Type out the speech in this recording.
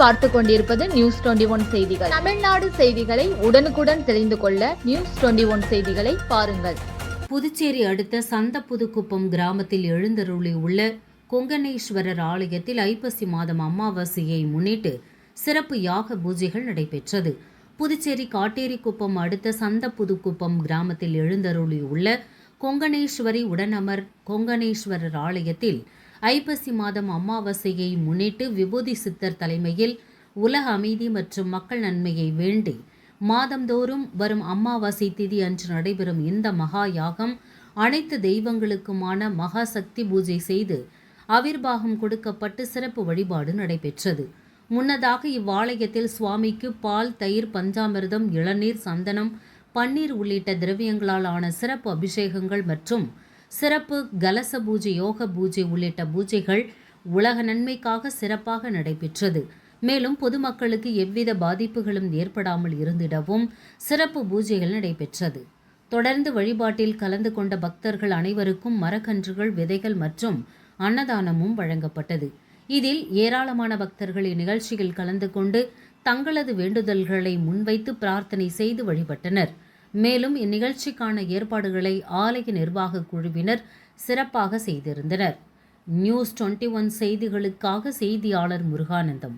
பார்த்து கொண்டிருப்பது news twenty one செய்திகள். தமிழ்நாடு செய்திகளை உடனுக்குடன் தெரிந்து கொள்ள நியூஸ் டுவெண்டி ஒன் செய்திகளை பாருங்கள். புதுச்சேரி அடுத்த சந்தப்புதுக்குப்பம் கிராமத்தில் எழுந்தருளி உள்ள கொங்கணேஸ்வரர் ஆலயத்தில் ஐப்பசி மாதம் அமாவாசையை முன்னிட்டு சிறப்பு யாக பூஜைகள் நடைபெற்றது. புதுச்சேரி காட்டேரிக்குப்பம் அடுத்த சந்தப்புதுக்குப்பம் கிராமத்தில் எழுந்தருளி உள்ள கொங்கணேஸ்வரி உடனமர் கொங்கணேஸ்வரர் ஆலயத்தில் ஐப்பசி மாதம் அமாவாசையை முன்னிட்டு விபூதி சித்தர் தலைமையில் உலக அமைதி மற்றும் மக்கள் நன்மையை வேண்டி மாதந்தோறும் வரும் அமாவாசை திதி அன்று நடைபெறும் இந்த மகா யாகம் அனைத்து தெய்வங்களுக்குமான மகா சக்தி பூஜை செய்து அவிர்வாகம் கொடுக்கப்பட்டு சிறப்பு வழிபாடு நடைபெற்றது. முன்னதாக இவ்வாலயத்தில் சுவாமிக்கு பால் தயிர் பஞ்சாமிர்தம் இளநீர் சந்தனம் பன்னீர் உள்ளிட்ட திரவியங்களால் ஆன சிறப்பு அபிஷேகங்கள் மற்றும் சிறப்பு கலச பூஜை யோக பூஜை உள்ளிட்ட பூஜைகள் உலக நன்மைக்காக சிறப்பாக நடைபெற்றது. மேலும் பொதுமக்களுக்கு எவ்வித பாதிப்புகளும் ஏற்படாமல் இருந்திடவும் சிறப்பு பூஜைகள் நடைபெற்றது. தொடர்ந்து வழிபாட்டில் கலந்து கொண்ட பக்தர்கள் அனைவருக்கும் மரக்கன்றுகள் விதைகள் மற்றும் அன்னதானமும் வழங்கப்பட்டது. இதில் ஏராளமான பக்தர்கள் இந்நிகழ்ச்சியில் கலந்து கொண்டு தங்களது வேண்டுதல்களை முன்வைத்து பிரார்த்தனை செய்து வழிபட்டனர். மேலும் இந்நிகழ்ச்சிக்கான ஏற்பாடுகளை ஆலய நிர்வாக குழுவினர் சிறப்பாக செய்திருந்தனர். நியூஸ் டுவெண்ட்டி ஒன் செய்திகளுக்காக செய்தியாளர் முருகானந்தம்.